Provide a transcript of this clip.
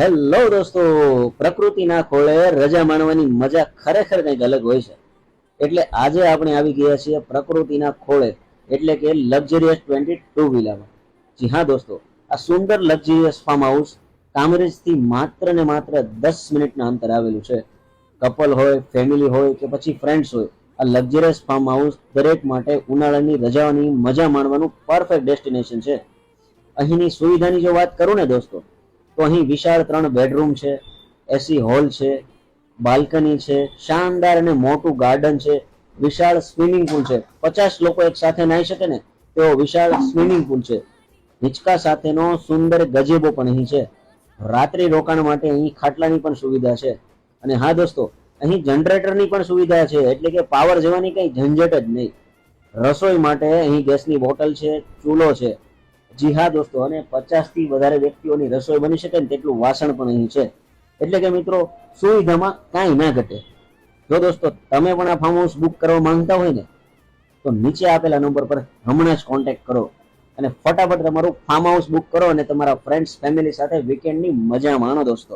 Hello દોસ્તો, પ્રકૃતિના ખોળે રજા માણવાની મજા ખરેખર કંઈક અલગ હોય છે. એટલે આજે આપણે આવી ગયા છીએ પ્રકૃતિના ખોળે, એટલે કે લક્ઝરિયસ ટ્વેન્ટી ટુ વ્હીલરમાં જી હા દોસ્તો, આ સુંદર લક્ઝરિયસ ફાર્મ હાઉસ કામરેજથી માત્ર ને માત્ર દસ મિનિટના અંતર આવેલું છે. કપલ હોય, ફેમિલી હોય કે પછી ફ્રેન્ડ્સ હોય, આ લક્ઝરિયસ ફાર્મ હાઉસ દરેક માટે ઉનાળાની રજાઓની મજા માણવાનું પરફેક્ટ ડેસ્ટિનેશન છે. અહીંની સુવિધાની જો વાત કરું ને દોસ્તો તો અહીં વિશાળ ત્રણ બેડરૂમ છે એસી હોલ છે બાલ્કની છે, શાનદાર અને મોટું ગાર્ડન છે, વિશાળ સ્વિમિંગ પુલ છે. પચાસ લોકો એક સાથે નાહી શકે ને તેવો વિશાળ સ્વિમિંગ પુલ છે. હિંચકા સાથેનો સુંદર ગજેબો પણ અહીં છે. રાત્રિ રોકાણ માટે અહીં ખાટલાની પણ સુવિધા છે. અને હા દોસ્તો, અહીં જનરેટરની પણ સુવિધા છે, એટલે કે પાવર જવાની કઈ ઝંઝટ જ નહીં. રસોઈ માટે અહીં ગેસની બોટલ છે, ચૂલો છે. જી હા દોસ્તો અને પચાસથી વધારે વ્યક્તિઓની રસોઈ બની શકે ને તેટલું વાસણ પણ અહીં છે. એટલે કે મિત્રો, સુવિધામાં કાંઈ ના ઘટે. જો દોસ્તો, તમે પણ આ ફાર્મ હાઉસ બુક કરવા માંગતા હોય ને, તો નીચે આપેલા નંબર પર હમણાં જ કોન્ટેક્ટ કરો અને ફટાફટ તમારું ફાર્મ હાઉસ બુક કરો અને તમારા ફ્રેન્ડ્સ ફેમિલી સાથે વીકેન્ડની મજા માણો દોસ્તો.